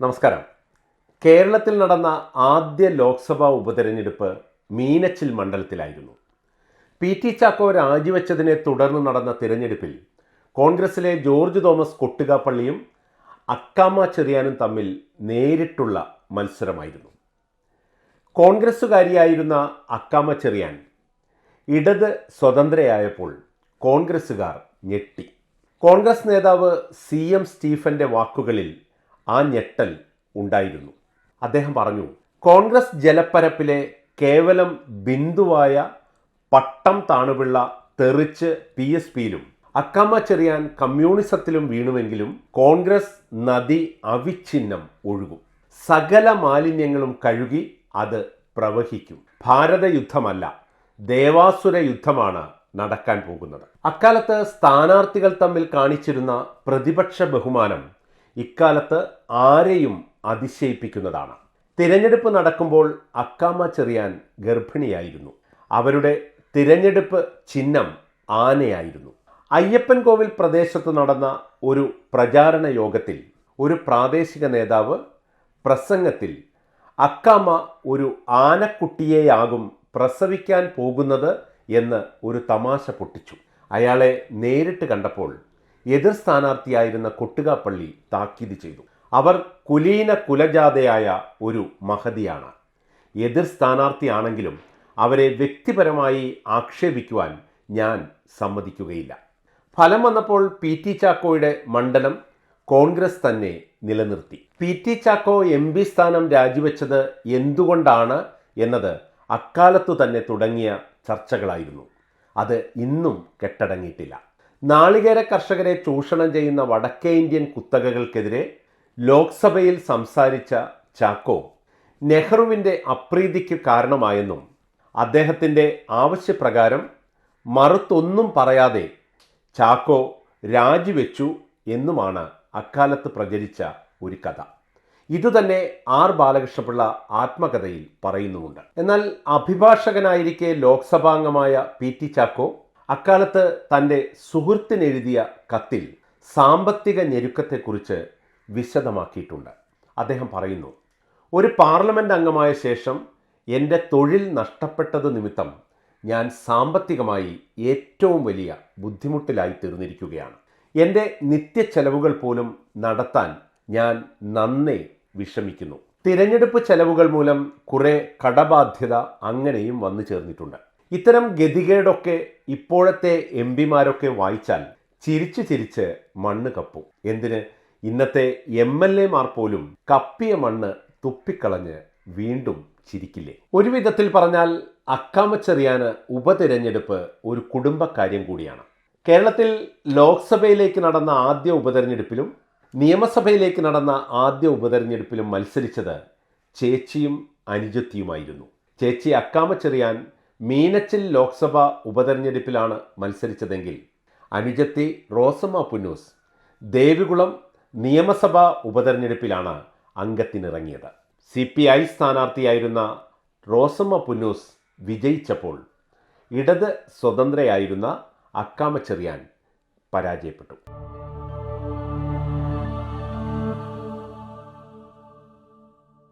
നമസ്കാരം. കേരളത്തിൽ നടന്ന ആദ്യ ലോക്സഭാ ഉപതെരഞ്ഞെടുപ്പ് മീനച്ചിൽ മണ്ഡലത്തിലായിരുന്നു. പി ടി ചാക്കോ രാജിവെച്ചതിനെ തുടർന്ന് നടന്ന തിരഞ്ഞെടുപ്പിൽ കോൺഗ്രസിലെ ജോർജ് തോമസ് കൊട്ടുകാപ്പള്ളിയും അക്കാമ ചെറിയാനും തമ്മിൽ നേരിട്ടുള്ള മത്സരമായിരുന്നു. കോൺഗ്രസ്സുകാരിയായിരുന്ന അക്കാമ ചെറിയാൻ ഇടത് സ്വതന്ത്രയായപ്പോൾ കോൺഗ്രസ്സുകാർ ഞെട്ടി. കോൺഗ്രസ് നേതാവ് സി എം സ്റ്റീഫന്റെ വാക്കുകളിൽ ആ ഞെട്ടൽ ഉണ്ടായിരുന്നു. അദ്ദേഹം പറഞ്ഞു കോൺഗ്രസ് ജലപ്പരപ്പിലെ കേവലം ബിന്ദുവായ പട്ടം താണുപിള്ള തെറിച്ച് പി എസ് പിയിലും അക്കമ്മ ചെറിയാൻ കമ്മ്യൂണിസത്തിലും വീണുവെങ്കിലും കോൺഗ്രസ് നദി അവിഛിന്നം ഒഴുകും. സകല മാലിന്യങ്ങളും കഴുകി അത് പ്രവഹിക്കും. ഭാരത യുദ്ധമല്ല ദേവാസുര യുദ്ധമാണ് നടക്കാൻ പോകുന്നത്. അക്കാലത്ത് സ്ഥാനാർത്ഥികൾ തമ്മിൽ കാണിച്ചിരുന്ന പ്രതിപക്ഷ ബഹുമാനം ഇക്കാലത്ത് ആരെയും അതിശയിപ്പിക്കുന്നതാണ്. തിരഞ്ഞെടുപ്പ് നടക്കുമ്പോൾ അക്കാമ ചെറിയാൻ ഗർഭിണിയായിരുന്നു. അവരുടെ തിരഞ്ഞെടുപ്പ് ചിഹ്നം ആനയായിരുന്നു. അയ്യപ്പൻ കോവിൽ പ്രദേശത്ത് നടന്ന ഒരു പ്രചാരണ യോഗത്തിൽ ഒരു പ്രാദേശിക നേതാവ് പ്രസംഗത്തിൽ അക്കാമ ഒരു ആനക്കുട്ടിയെയാകും പ്രസവിക്കാൻ പോകുന്നത് എന്ന് ഒരു തമാശ പൊട്ടിച്ചു. അയാളെ നേരിട്ട് കണ്ടപ്പോൾ എതിർ സ്ഥാനാർത്ഥിയായിരുന്ന കൊട്ടുകാപ്പള്ളി താക്കീത് ചെയ്തു. അവർ കുലീന കുലജാതയായ ഒരു മഹതിയാണ്. എതിർ സ്ഥാനാർത്ഥിയാണെങ്കിലും അവരെ വ്യക്തിപരമായി ആക്ഷേപിക്കുവാൻ ഞാൻ സമ്മതിക്കുകയില്ല. ഫലം വന്നപ്പോൾ പി ടി ചാക്കോയുടെ മണ്ഡലം കോൺഗ്രസ് തന്നെ നിലനിർത്തി. P T Chacko M P സ്ഥാനം രാജിവെച്ചത് എന്തുകൊണ്ടാണ് എന്നത് അക്കാലത്തു തന്നെ തുടങ്ങിയ ചർച്ചകളായിരുന്നു. അത് ഇന്നും കെട്ടടങ്ങിയിട്ടില്ല. നാളികേര കർഷകരെ ചൂഷണം ചെയ്യുന്ന വടക്കേ ഇന്ത്യൻ കുത്തകകൾക്കെതിരെ ലോക്സഭയിൽ സംസാരിച്ച ചാക്കോ നെഹ്റുവിന്റെ അപ്രീതിക്ക് കാരണമായെന്നും അദ്ദേഹത്തിന്റെ ആവശ്യപ്രകാരം മറുത്തൊന്നും പറയാതെ ചാക്കോ രാജിവെച്ചു എന്നുമാണ് അക്കാലത്ത് പ്രചരിച്ച ഒരു കഥ. ഇതുതന്നെ ആർ ബാലകൃഷ്ണപിള്ള ആത്മകഥയിൽ പറയുന്നുമുണ്ട്. എന്നാൽ അഭിഭാഷകനായിരിക്കെ ലോക്സഭാംഗമായ പി ടി ചാക്കോ അക്കാലത്ത് തന്റെ സുഹൃത്തിനെഴുതിയ കത്തിൽ സാമ്പത്തിക ഞെരുക്കത്തെക്കുറിച്ച് വിശദമാക്കിയിട്ടുണ്ട്. അദ്ദേഹം പറയുന്നു ഒരു പാർലമെന്റ് അംഗമായ ശേഷം എന്റെ തൊഴിൽ നഷ്ടപ്പെട്ടത് നിമിത്തം ഞാൻ സാമ്പത്തികമായി ഏറ്റവും വലിയ ബുദ്ധിമുട്ടിലായി തീർന്നിരിക്കുകയാണ്. എന്റെ നിത്യ ചെലവുകൾ പോലും നടത്താൻ ഞാൻ നന്നേ വിഷമിക്കുന്നു. തിരഞ്ഞെടുപ്പ് ചെലവുകൾ മൂലം കുറേ കടബാധ്യത അങ്ങനെയും വന്നു ചേർന്നിട്ടുണ്ട്. ഇത്തരം ഗതികേടൊക്കെ ഇപ്പോഴത്തെ എം പിമാരൊക്കെ വായിച്ചാൽ ചിരിച്ചു ചിരിച്ച് മണ്ണ് കപ്പും. എന്തിന്? ഇന്നത്തെ എം എൽ എമാർ പോലും കപ്പിയ മണ്ണ് തുപ്പിക്കളഞ്ഞ് വീണ്ടും ചിരിക്കില്ലേ? ഒരു വിധത്തിൽ പറഞ്ഞാൽ അക്കാമച്ചെറിയാന് ഉപതെരഞ്ഞെടുപ്പ് ഒരു കുടുംബക്കാര്യം കൂടിയാണ്. കേരളത്തിൽ ലോക്സഭയിലേക്ക് നടന്ന ആദ്യ ഉപതെരഞ്ഞെടുപ്പിലും നിയമസഭയിലേക്ക് നടന്ന ആദ്യ ഉപതെരഞ്ഞെടുപ്പിലും മത്സരിച്ചത് ചേച്ചിയും അനുജത്തിയുമായിരുന്നു. ചേച്ചി അക്കാമച്ചെറിയാൻ മീനച്ചിൽ ലോക്സഭാ ഉപതെരഞ്ഞെടുപ്പിലാണ് മത്സരിച്ചതെങ്കിൽ അനുജത്തി റോസമ്മ പുന്നൂസ് ദേവികുളം നിയമസഭാ ഉപതെരഞ്ഞെടുപ്പിലാണ് അംഗത്തിനിറങ്ങിയത്. സി പി ഐ സ്ഥാനാർത്ഥിയായിരുന്ന റോസമ്മ പുന്നൂസ് വിജയിച്ചപ്പോൾ ഇടത് സ്വതന്ത്രയായിരുന്ന അക്കാമച്ചെറിയാൻ പരാജയപ്പെട്ടു.